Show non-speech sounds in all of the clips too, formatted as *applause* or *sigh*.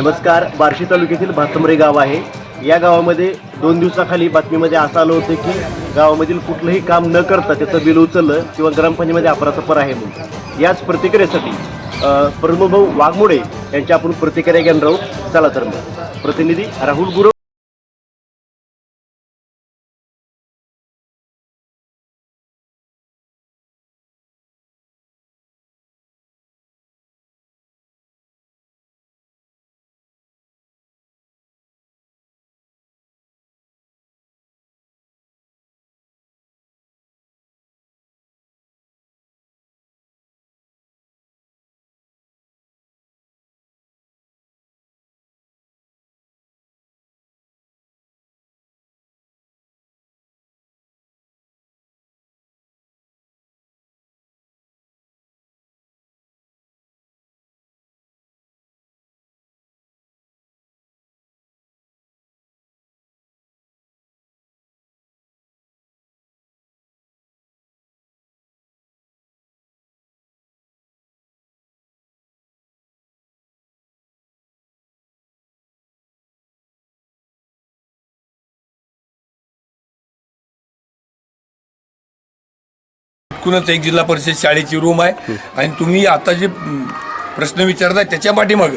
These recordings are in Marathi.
नमस्कार बार्शी तालुक्यातील भातंबरे गाव आहे. या गावामध्ये दोन दिवसाखाली बातमीमध्ये असं आलं होतं की गावामधील कुठलंही काम न करता त्याचं बिल उचललं किंवा ग्रामपंचायतीमध्ये अपराधपर आहे म्हणून. याच प्रतिक्रियेसाठी परमभाऊ वाघमोडे यांची आपण प्रतिक्रिया घेणार आहोत. चला तर मग. प्रतिनिधी राहुल गुरव एकूणच एक जिल्हा परिषद शाळेची रूम आहे. आणि तुम्ही आता जे प्रश्न विचारताय त्याच्या पाठीमाग.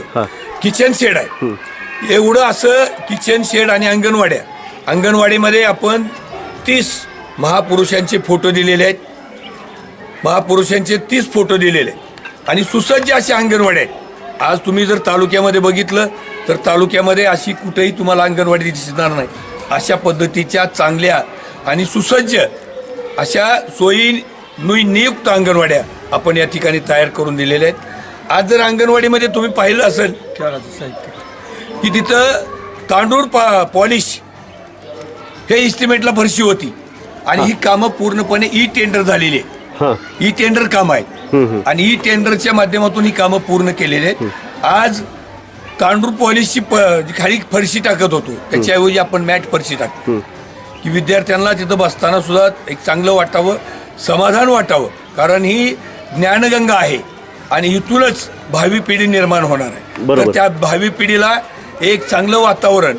किचन शेड आहे. एवढं असं किचन शेड आणि अंगणवाड्या अंगणवाडीमध्ये आपण तीस महापुरुषांचे फोटो दिलेले आहेत. महापुरुषांचे तीस फोटो दिलेले आहेत. आणि सुसज्ज अशा अंगणवाड्या आहेत. आज तुम्ही जर तालुक्यामध्ये बघितलं तर तालुक्यामध्ये अशी कुठेही तुम्हाला अंगणवाडी दिसणार नाही. अशा पद्धतीच्या चांगल्या आणि सुसज्ज अशा सोयी नियुक्त अंगणवाड्या आपण या ठिकाणी तयार करून दिलेल्या आहेत. आज जर अंगणवाडीमध्ये तुम्ही पाहिलं असेल की तिथं तांदूळ पा पॉलिश हे इस्टिमेटला फरशी होती. आणि ही. कामं पूर्णपणे ई टेंडर झालेली आहे ई टेंडर काम आहे आणि ई टेंडरच्या माध्यमातून ही कामं पूर्ण केलेली आहेत. आज तांडूर पॉलिशची खाली फरशी टाकत होतो. त्याच्याऐवजी आपण मॅट फरशी टाकतो. की विद्यार्थ्यांना तिथं बसताना सुद्धा एक चांगलं वाटावं. समाधान वाटावं. कारण ही ज्ञानगंगा आहे आणि इथूनच भावी पिढी निर्माण होणार आहे. तर त्या भावी पिढीला एक चांगलं वातावरण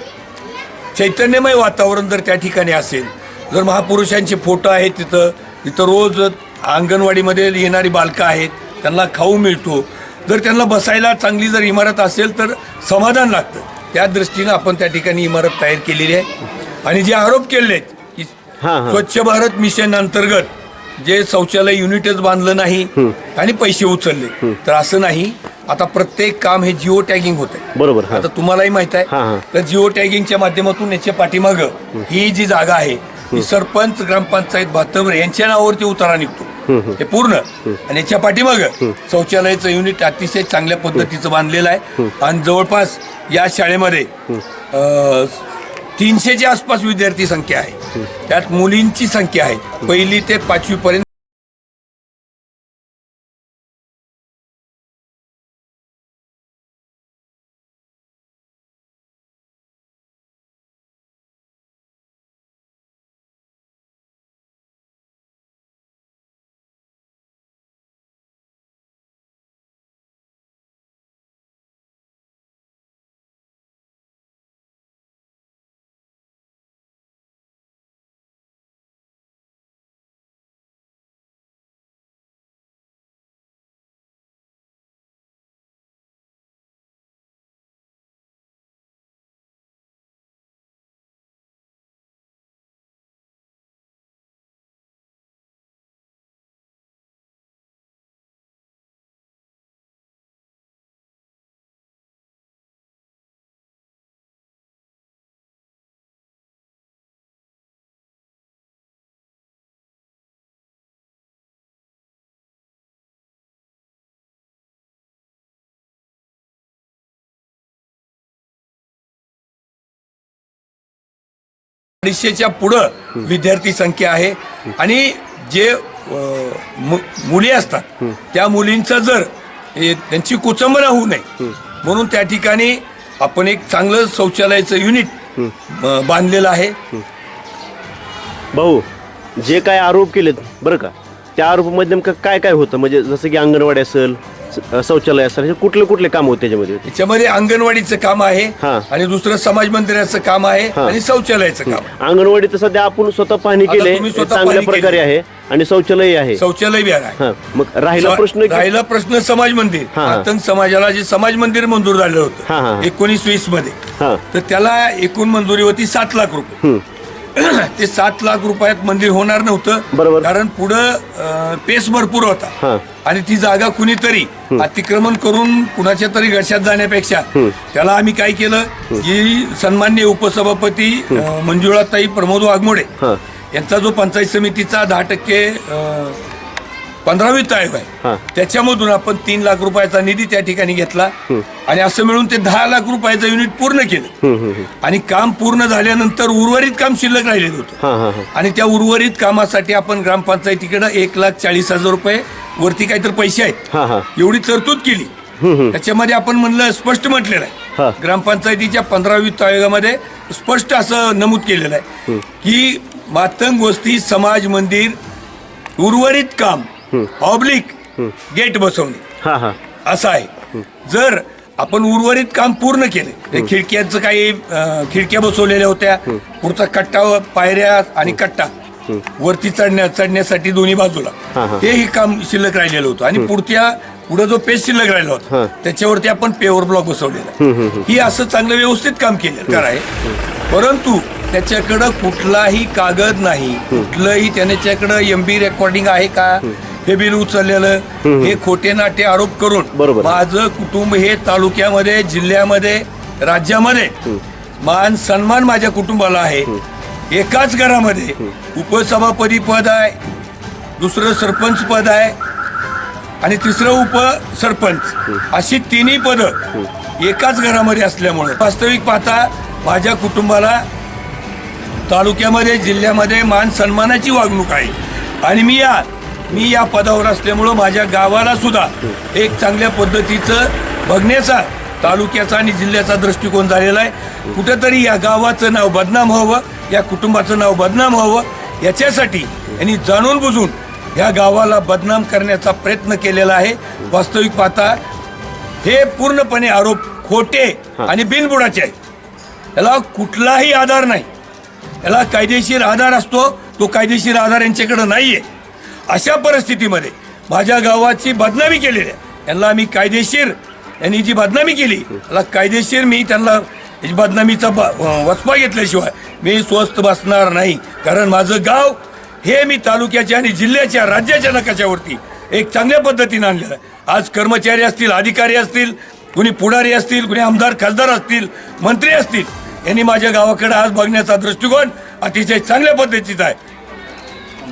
चैतन्यमय वातावरण जर त्या ठिकाणी असेल जर महापुरुषांचे फोटो आहेत तिथं तिथं रोज अंगणवाडीमध्ये येणारी बालकं आहेत त्यांना खाऊ मिळतो. जर त्यांना बसायला चांगली जर इमारत असेल तर समाधान लागतं. त्या दृष्टीनं आपण त्या ठिकाणी इमारत तयार केलेली आहे. आणि जे आरोप केले आहेत की. स्वच्छ भारत मिशन अंतर्गत जे शौचालय युनिटच बांधलं नाही आणि पैसे उचलले. तर असं नाही. आता प्रत्येक काम हे जिओ टॅगिंग होत आहे बरोबर आता तुम्हालाही माहीत. आहे. तर जिओ टॅगिंगच्या माध्यमातून याच्या पाठीमाग ही जी जागा आहे ही सरपंच ग्रामपंचायत भातंबरे यांच्या नावावरती उतारा निघतो. हे पूर्ण. आणि याच्या पाठीमाग शौचालयाचं युनिट अतिशय चांगल्या पद्धतीचं बांधलेलं आहे. आणि जवळपास या शाळेमध्ये तीनशेच्या आसपास विद्यार्थी संख्या आहे. त्यात मुलींची संख्या आहे. पहिली ते पाचवी अडीचशेच्या पुढं विद्यार्थी संख्या आहे. आणि जे मुली असतात त्या मुलींचं जर त्यांची कुचंबना होऊ नये म्हणून त्या ठिकाणी आपण एक चांगलं शौचालयाचं युनिट बांधलेलं आहे. भाऊ जे काय आरोप केलेत बरं का? त्या आरोपामध्ये नेमकं काय काय होतं? म्हणजे जसं की अंगणवाडी असेल शौचालय असतात हे कुठले कुठले काम होते त्याच्यामध्ये याच्यामध्ये अंगणवाडीचं काम आहे हा. आणि दुसरं समाज मंदिराचं काम आहे हा. आणि शौचालयाचं काम आहे. अंगणवाडी तर सध्या आपण स्वतः पाहणी आता केले तुम्ही स्वतः चांगल्या पाहणी प्रकारे आहे आणि शौचालय आहे शौचालय बी आहे हा मग राहिला प्रश्न की- राहिला प्रश्न समाज मंदिर हा, हा. आतंक समाजाला जे समाज मंदिर मंजूर झालं हा, हा, हा. होतं एकोणीस वीसमध्ये हा तर त्याला एकूण मंजुरी होती सात लाख रुपये हम्म. *clears throat* ते सात लाख रुपयात मंदिर होणार नव्हतं. बरोबर. कारण पुढं पेस भरपूर होता. हा. आणि ती जागा कुणीतरी अतिक्रमण करून कुणाच्या तरी घशात जाण्यापेक्षा त्याला आम्ही काय केलं? की सन्मान्य उपसभापती मंजुळाताई प्रमोद वाघमोडे हा. यांचा जो पंचायत समितीचा दहा टक्के अं, पंधरा वित्त आयोग. आहे त्याच्यामधून आपण तीन लाख रुपयाचा निधी त्या ठिकाणी घेतला. आणि असं मिळून ते दहा लाख रुपयाचं युनिट पूर्ण केलं. आणि काम पूर्ण झाल्यानंतर उर्वरित काम शिल्लक राहिलेलं होतं. आणि त्या उर्वरित कामासाठी आपण ग्रामपंचायतीकडे एक लाख चाळीस हजार रुपये वरती काहीतरी पैसे आहेत. एवढी तरतूद केली. त्याच्यामध्ये आपण म्हणलं स्पष्ट म्हटलेलं. आहे. ग्रामपंचायतीच्या पंधरा वित्त आयोगामध्ये स्पष्ट असं नमूद केलेलं आहे की मातंग वस्ती समाज मंदिर उर्वरित काम ऑब्लिक गेट बसवणे. असं आहे. जर आपण उर्वरित काम पूर्ण केले खिडक्यांचं काही खिडक्या बसवलेल्या होत्या पुढचा कट्टा पायऱ्या आणि कट्टा वरती चढण्या चढण्यासाठी दोन्ही बाजूला हा, हा. ते हे काम शिल्लक राहिलेलं होतं. आणि पुढच्या पुढे जो पेज शिल्लक राहिला. होता त्याच्यावरती आपण पेवर ब्लॉक बसवलेला आहे. ही असं चांगलं व्यवस्थित काम केलं कराय परंतु त्याच्याकडं कुठलाही कागद नाही. कुठलंही त्याच्याकडं एम बी रेकॉर्डिंग आहे का? हे बिल उचललेलं हे खोटे नाटे आरोप करून. माझं कुटुंब हे तालुक्यामध्ये जिल्ह्यामध्ये राज्यामध्ये मान सन्मान माझ्या कुटुंबाला आहे. एकाच घरामध्ये उपसभापती पद आहे दुसरं सरपंच पद आहे आणि तिसरं उप सरपंच अशी तिन्ही पदं एकाच घरामध्ये असल्यामुळे वास्तविक पाहता माझ्या कुटुंबाला तालुक्यामध्ये जिल्ह्यामध्ये मान सन्मानाची वागणूक आहे. आणि मी या मी या पदावर असल्यामुळं माझ्या गावाला सुद्धा एक चांगल्या पद्धतीचं बघण्याचा तालुक्याचा आणि जिल्ह्याचा दृष्टिकोन झालेला आहे. कुठेतरी या गावाचं नाव बदनाम व्हावं या कुटुंबाचं नाव बदनाम व्हावं याच्यासाठी यांनी जाणून बुजून या गावाला बदनाम करण्याचा प्रयत्न केलेला आहे. वास्तविक पाहता हे पूर्णपणे आरोप खोटे आणि बिनबुडाचे आहेत. याला कुठलाही आधार नाही. याला कायदेशीर आधार असतो तो कायदेशीर आधार यांच्याकडे नाहीये. अशा परिस्थितीमध्ये माझ्या गावाची बदनामी केलेली आहे. यांना मी कायदेशीर यांनी जी बदनामी केली त्याला कायदेशीर मी त्यांना बदनामीचा ब- वचपा घेतल्याशिवाय मी स्वस्त बसणार नाही. कारण माझं गाव हे मी तालुक्याच्या आणि जिल्ह्याच्या राज्याच्या नकाशावरती एक चांगल्या पद्धतीने आणलेलं आहे. आज कर्मचारी असतील अधिकारी असतील कुणी पुढारी असतील कुणी आमदार खासदार असतील मंत्री असतील यांनी माझ्या गावाकडे आज बघण्याचा दृष्टिकोन अतिशय चांगल्या पद्धतीचा आहे.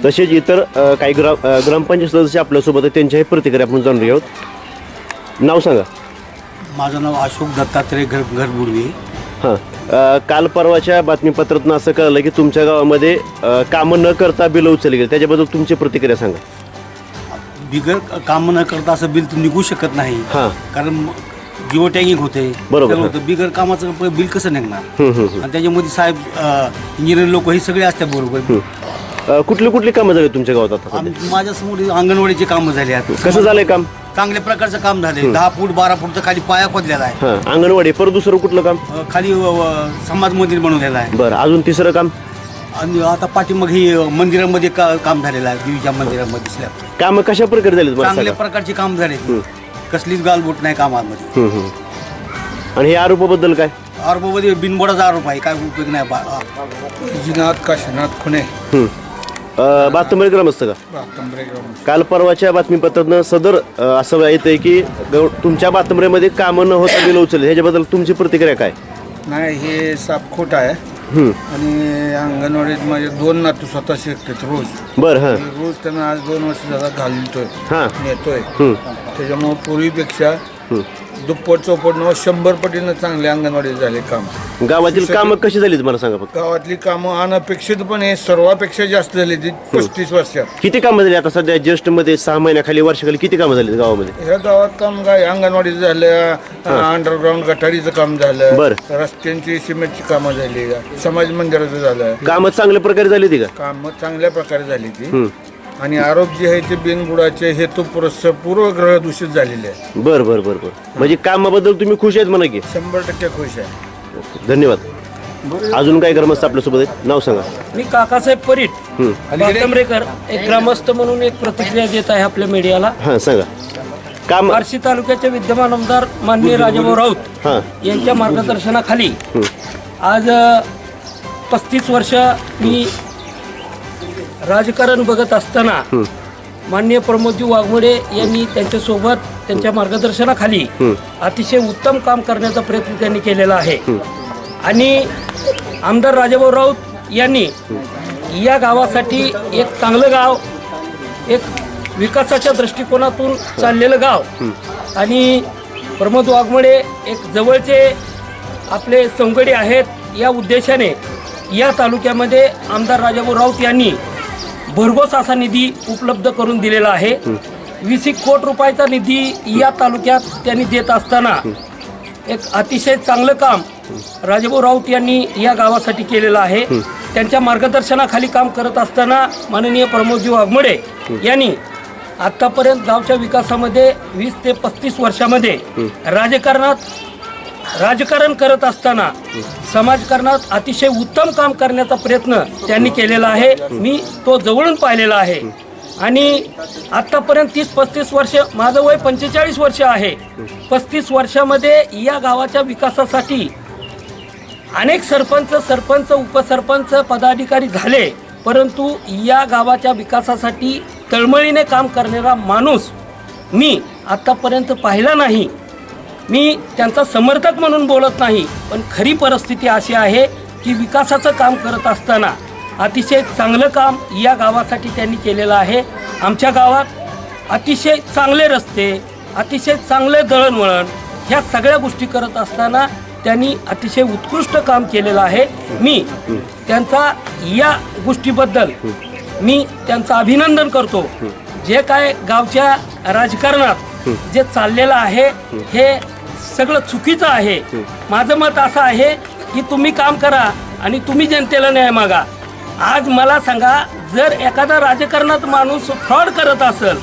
तसेच इतर काही ग्राम ग्रामपंचायत सदस्य आपल्यासोबत आहेत त्यांच्याही प्रतिक्रिया आपण जाणून घेऊयात. नाव सांगा. माझं नाव अशोक दत्तात्रय घर घरबुडवी. हां. काल परवाच्या बातमीपत्रातून असं कळलं की तुमच्या गावामध्ये कामं न करता बिलं उचलली गेली. त्याच्याबद्दल तुमची प्रतिक्रिया सांगा. बिगर काम न करता असं बिल निघू शकत नाही. हां. कारण जिओ टॅगिंग होते. बरोबर. होतं. बिगर कामाचं बिल कसं निघणार? आणि त्याच्यामध्ये साहेब इंजिनियर लोक हे सगळे असतात बरोबर. अ, कुठली कुठली कामं झाली तुमच्या गावात आता सध्या? माझ्यासमोर अंगणवाडीचे कामं झाले आहेत. कसं झालंय काम? चांगल्या प्रकारचं काम झाले दहा फूट बारा फूटचं खाली पाया खोदलेला आहे. हां अंगणवाडी परत दुसरं कुठलं काम? अ, खाली समाज मंदिर बनवलेलं आहे. बरं अजून तिसरं काम? आणि आता पाठीमाग ही अ, मंदिरामध्ये का काम झालेलं आहे देवीच्या मंदिरामध्ये कामं कशा प्रकारे झाली मला चांगल्या सांगा? प्रकारचे काम झाले कसलीच गालबोट नाही कामामध्ये. आणि हे आरोपाबद्दल काय? आरोपामध्ये बिनबोडाचा आरोप आहे. काय उपयोग नाही बा- आ- विजयनाथ काशीनाथ खुणे. बातमी ग्रामस्थ का? बातंबरे काल परवाच्या बातमीपत्रातनं सदर अ, असं येतंय की गव- तुमच्या बातमीमध्ये कामं न होता बिल उचलले. ह्याच्याबद्दल तुमची प्रतिक्रिया काय? नाही हे साप खोट आहे. आणि अंगणवाडीत माझे दोन नातू स्वतः शिकतात रोज. बरं हां. मी रोज त्यांना आज दोन वर्ष झाला घालतोय हां. नेतोय. त्याच्यामुळे पूर्वीपेक्षा. दुप्पट चौपट नव शंभर पटीनं चांगले अंगणवाडी झाले काम. गावातील कामं कशी झाली मला सांगा फक्त. गावातली कामं अनपेक्षितपणे सर्वापेक्षा जास्त झाली ती पस्तीस वर्षात. किती कामं झाली आता सध्या? ज्येष्ठमध्ये सहा महिन्याखाली वर्षाखाली किती कामं झाली गावामध्ये? ह्या गावात काम काय? अंगणवाडीचं झालं अंडरग्राऊंड गटारीचं काम झालं बरं. रस्त्यांची सिमेंटची कामं झाली समाज मंदिराचं झालं. कामं चांगल्या प्रकारे झाली ती का? काम चांगल्या प्रकारे झाली ती. हम्म. आणि आरोप जे आहे ते बिनबुडाचे हेतू पूर्वग्रह दूषित झालेले आहे बर बर बर बर. म्हणजे कामाबद्दल तुम्ही खुश आहेत म्हणा की? शंभर टक्के खुश आहे. धन्यवाद. अजून काय ग्रामस्थ आपल्यासोबत आहेत? नाव सांगा. मी काकासाहेब परीट. हम्म. बातंबरेकर एक ग्रामस्थ म्हणून एक प्रतिक्रिया देत आहे आपल्या मीडियाला. हां सांगा. काम बार्शी तालुक्याचे विद्यमान आमदार माननीय राजाभाऊ राऊत हां. यांच्या मार्गदर्शनाखाली आज पस्तीस वर्ष मी राजकारण बघत असताना माननीय प्रमोदजी वाघमोडे यांनी त्यांच्यासोबत त्यांच्या मार्गदर्शनाखाली अतिशय उत्तम काम करण्याचा प्रयत्न त्यांनी केलेला आहे. आणि आमदार राजाभाऊ राऊत यांनी या गावासाठी एक चांगलं गाव एक विकासाच्या दृष्टिकोनातून चाललेलं गाव आणि प्रमोद वाघमोडे एक जवळचे आपले संगडी आहेत या उद्देशाने या तालुक्यामध्ये आमदार राजाभाऊ राऊत यांनी भरघोस असा निधी उपलब्ध करून दिलेला आहे. वीस एक कोट रुपयाचा निधी या तालुक्यात त्यांनी देत असताना एक अतिशय चांगलं काम राजाभाऊ राऊत यांनी या गावासाठी केलेलं आहे. त्यांच्या मार्गदर्शनाखाली काम करत असताना माननीय प्रमोदजी वाघमोडे यांनी आतापर्यंत गावच्या विकासामध्ये वीस ते पस्तीस वर्षामध्ये राजकारणात राजकारण करत असताना समाजकारणात अतिशय उत्तम काम करण्याचा प्रयत्न त्यांनी केलेला आहे. मी तो जवळून पाहिलेला आहे. आणि आत्तापर्यंत तीस पस्तीस वर्ष माझं वय पंचेचाळीस वर्ष आहे. पस्तीस वर्षामध्ये या गावाच्या विकासासाठी अनेक सरपंच सरपंच उपसरपंच पदाधिकारी झाले. परंतु या गावाच्या विकासासाठी तळमळीने काम करणारा माणूस मी आत्तापर्यंत पाहिला नाही. मी त्यांचा समर्थक म्हणून बोलत नाही पण खरी परिस्थिती अशी आहे की विकासाचं काम करत असताना अतिशय चांगलं काम या गावासाठी त्यांनी केलेलं आहे. आमच्या गावात अतिशय चांगले रस्ते अतिशय चांगले दळणवळण ह्या सगळ्या गोष्टी करत असताना त्यांनी अतिशय उत्कृष्ट काम केलेलं आहे. मी त्यांचा या गोष्टीबद्दल मी त्यांचं अभिनंदन करतो. जे काय गावच्या राजकारणात जे चाललेलं आहे हे सगळं चुकीचं आहे. माझं मत असं आहे की तुम्ही काम करा आणि तुम्ही जनतेला न्याय मागा. आज मला सांगा जर एखादा राजकारणात माणूस फ्रॉड करत असेल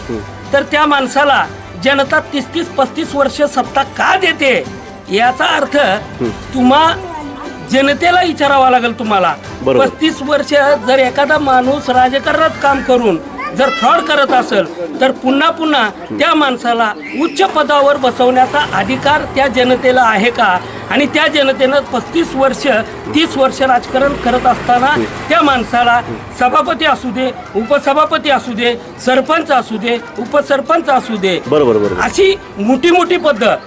तर त्या माणसाला जनता तीस तीस पस्तीस वर्ष सत्ता का देते? याचा अर्थ तुम्हा जनतेला विचारावा लागेल तुम्हाला. पस्तीस वर्ष जर एखादा माणूस राजकारणात काम करून जर फ्रॉड करत असेल तर पुन्हा पुन्हा त्या माणसाला उच्च पदावर बसवण्याचा अधिकार त्या जनतेला आहे का? आणि त्या जनतेनं पस्तीस वर्ष तीस वर्ष राजकारण करत असताना त्या माणसाला सभापती असू दे उपसभापती असू दे सरपंच असू दे उपसरपंच असू दे बरोबर अशी मोठी मोठी पद्धत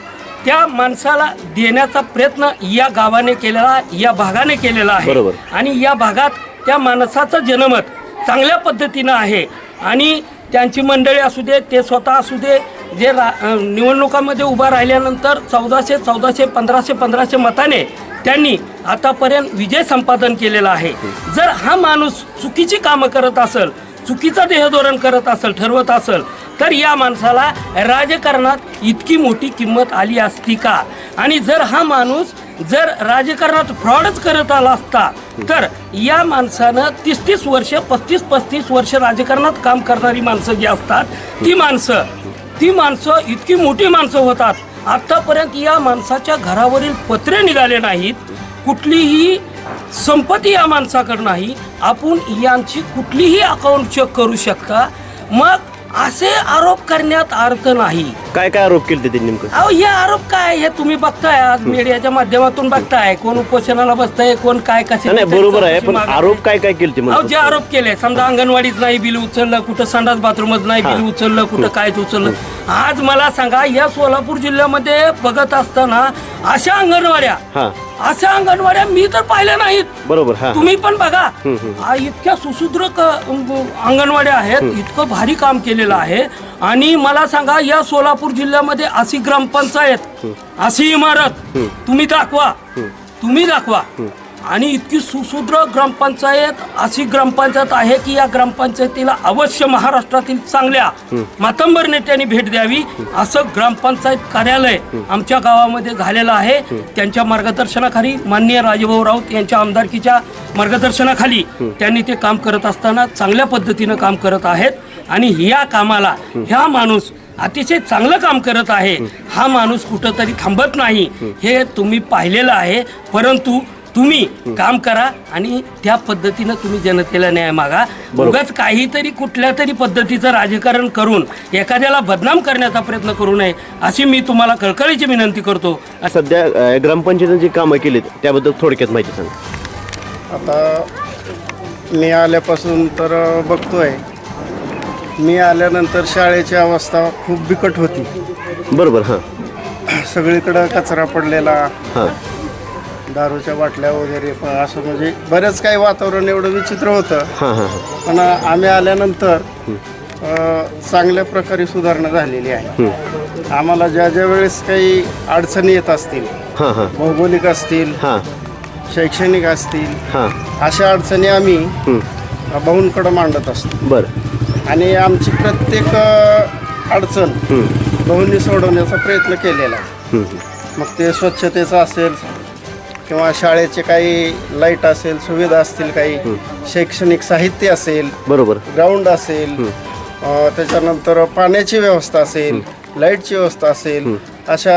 त्या माणसाला देण्याचा प्रयत्न या गावाने केलेला या भागाने केलेला आहे. आणि या भागात त्या माणसाचं जनमत चांगल्या पद्धतीनं आहे. आणि त्यांची मंडळी असू दे ते स्वतः असू दे जे रा निवडणुकामध्ये उभा राहिल्यानंतर चौदाशे चौदाशे पंधराशे पंधराशे मताने त्यांनी आतापर्यंत विजय संपादन केलेला आहे. जर हा माणूस चुकीची कामं करत असेल चुकीचं देहधोरण करत असेल ठरवत असेल तर या माणसाला राजकारणात इतकी मोठी किंमत आली असती का? आणि जर हा माणूस जर राजकारणात फ्रॉडच करत आला असता तर या माणसानं तीस तीस वर्ष पस्तीस पस्तीस वर्ष राजकारणात काम करणारी माणसं जी असतात ती माणसं ती माणसं इतकी मोठी माणसं होतात. आतापर्यंत या माणसाच्या घरावरील पत्रे निघाले नाहीत. कुठलीही संपत्ती या माणसाकडे नाही. आपण यांची कुठलीही अकाउंट चेक करू शकता. मग असे आरोप करण्यात अर्थ नाही. काय काय आरोप केले ते नेमकं? अहो हे आरोप काय? हे तुम्ही बघताय आज मीडियाच्या माध्यमातून बघताय. कोण उपोषणाला बसताय कोण काय कसे नाही बरोबर आहे पण आरोप काय काय केले ते अहो जे आरोप केले समजा अंगणवाडीच नाही बिल उचललं कुठं संडास बाथरूमच नाही बिल उचललं कुठं कायच उचललं. आज मला सांगा या सोलापूर जिल्ह्यामध्ये बघत असताना अशा अंगणवाड्या हा. अशा अंगणवाड्या मी तर पाहिल्या नाहीत. बरोबर हा तुम्ही पण बघा. आ, इतक्या सुसूद्र क- अंगणवाड्या आहेत इतकं भारी काम केलेलं आहे. आणि मला सांगा या सोलापूर जिल्ह्यामध्ये अशी ग्रामपंचायत अशी इमारत तुम्ही दाखवा. तुम्ही दाखवा. आणि इतकी सुसूद्र ग्रामपंचायत अशी ग्रामपंचायत आहे की या ग्रामपंचायतीला अवश्य महाराष्ट्रातील चांगल्या मातंबर नेत्यांनी भेट द्यावी असं ग्रामपंचायत कार्यालय आमच्या गावामध्ये झालेलं आहे. त्यांच्या मार्गदर्शनाखाली माननीय राजेभाऊ राऊत यांच्या आमदारकीच्या मार्गदर्शनाखाली त्यांनी ते काम करत असताना चांगल्या पद्धतीनं काम करत आहेत. आणि या कामाला ह्या माणूस अतिशय चांगलं काम करत आहे. हा. माणूस कुठंतरी थांबत नाही. हे. तुम्ही पाहिलेलं आहे. परंतु तुम्ही काम करा आणि त्या पद्धतीनं तुम्ही जनतेला न्याय मागा. उगाच काहीतरी कुठल्या तरी पद्धतीचं राजकारण करून एखाद्याला बदनाम करण्याचा प्रयत्न करू नये अशी मी तुम्हाला कळकळीची विनंती करतो. सध्या ग्रामपंचायतीने जी कामं केलीत त्याबद्दल थोडक्यात माहिती सांगा. आता मी आल्यापासून तर बघतोय. मी आल्यानंतर शाळेची अवस्था खूप बिकट होती. बरोबर हां. सगळीकडं कचरा पडलेला हां. दारूच्या बाटल्या वगैरे पण असं म्हणजे बरंच काही वातावरण एवढं विचित्र होतं. हां हां हां. पण आम्ही आल्यानंतर अ, चांगल्या प्रकारे सुधारणा झालेली आहे. आम्हाला ज्या ज्या वेळेस काही अडचणी येत असतील हां हां. भौगोलिक असतील हां. शैक्षणिक असतील हां. अशा अडचणी आम्ही भाऊंकडं मांडत असतो. बरं. आणि आमची प्रत्येक अ, अडचण भाऊंनी सोडवण्याचा प्रयत्न केलेला आहे. मग ते स्वच्छतेचं असेल किंवा शाळेचे काही लाइट असेल सुविधा असतील काही शैक्षणिक साहित्य असेल बरोबर. ग्राउंड असेल अ, त्याच्यानंतर पाण्याची व्यवस्था असेल लाईटची व्यवस्था असेल अशा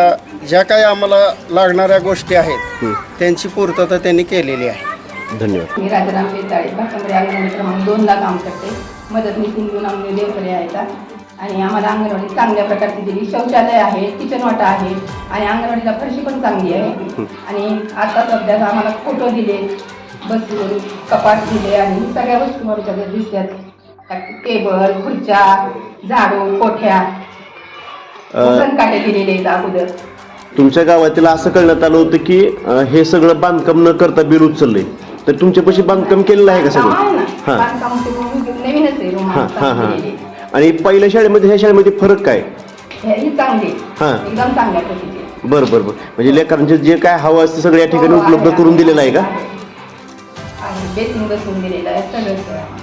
ज्या काही आम्हाला लागणाऱ्या गोष्टी आहेत त्यांची पूर्तता त्यांनी केलेली आहे. धन्यवाद. मी राजाराम शेताळे भाषामध्ये अंगणवाडी क्रमांक दोनला काम करते. मदतनीस सिंधू आमने देवकडे आहेत. आणि आम्हाला अंगणवाडी चांगल्या प्रकारची दिली शौचालय आहे किचन वाटा आहे. आणि अंगणवाडीला फरशी पण चांगली आहे. आणि आता सध्या आम्हाला फोटो दिले बसून कपाट दिले आणि सगळ्या वस्तू आमच्या घरी दिसतात. टेबल खुर्च्या झाडू कोठ्या. काटे दिलेले आहेत अगोदर. तुमच्या गावातील असं कळण्यात आलं होतं की हे सगळं बांधकाम न करता बिल उचललंय. तर तुमच्यापाशी बांधकाम केलेलं आहे का सगळं? ना. हां. बांधकाम ते नवीनच आहे रूम हां हां हां. आणि पहिल्या शाळेमध्ये ह्या शाळेमध्ये फरक काय? ही चांगली. हां. एकदम चांगल्या प्रतीची बरं बरं बरं. म्हणजे लेकरांचे जे काय हवं असतं सगळं या ठिकाणी उपलब्ध करून दिलेलं आहे का? आणि बेसिंग बसवून दिलेलं आहे सगळं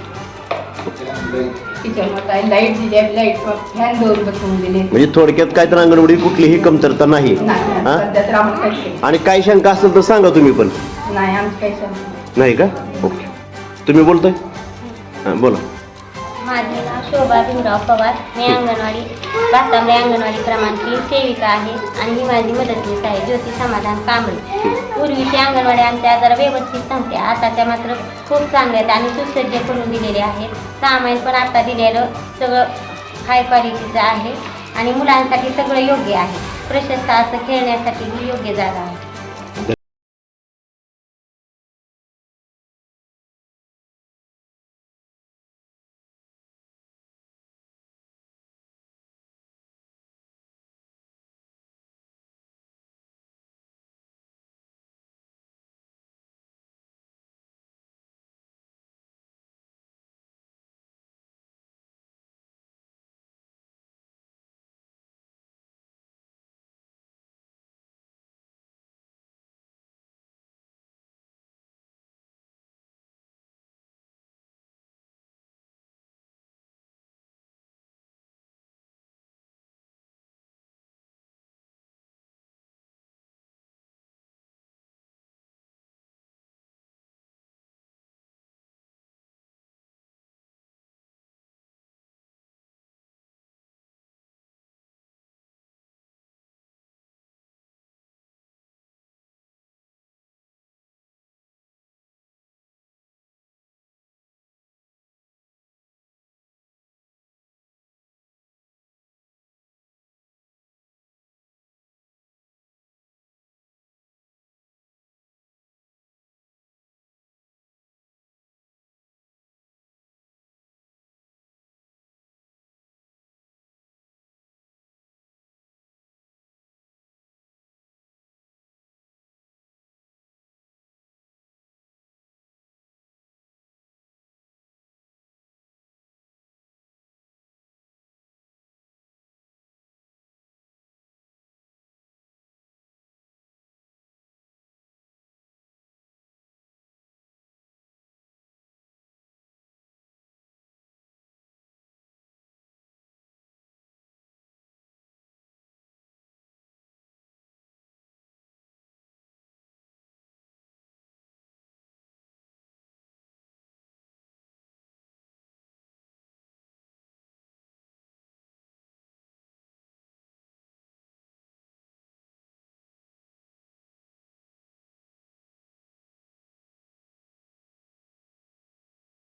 किचनमध्ये आहे लाइट दिली आहे लाइट फॅन दोन बसवून दिले. म्हणजे थोडक्यात काय तर अंगणवाडी कुठलीही कमतरता नाही. नाही हां? सध्या तर आम्हाला काही आणि काय शंका असेल तर सांगा तुम्ही पण. नाही आमची काही नाही. का? ओके. तुम्ही बोलताय? हां बोला. माझे नाव शोभा भीमराव पवार. मी अंगणवाडी भारतामध्ये अंगणवाडी क्रमांकची सेविका आहे आणि ही माझी मदतनीस आहे ज्योती समाधान कांबळे. पूर्वीची अंगणवाडी आमच्या जरा व्यवस्थित सांगते आता त्या मात्र खूप चांगल्या आहेत आणि सुसज्ज करून दिलेले आहेत. सामान पण आता दिलेलं सगळं हाय क्वालिटीचं आहे आणि मुलांसाठी सगळं योग्य आहे. प्रशस्त असं खेळण्यासाठी ही योग्य जागा आहे.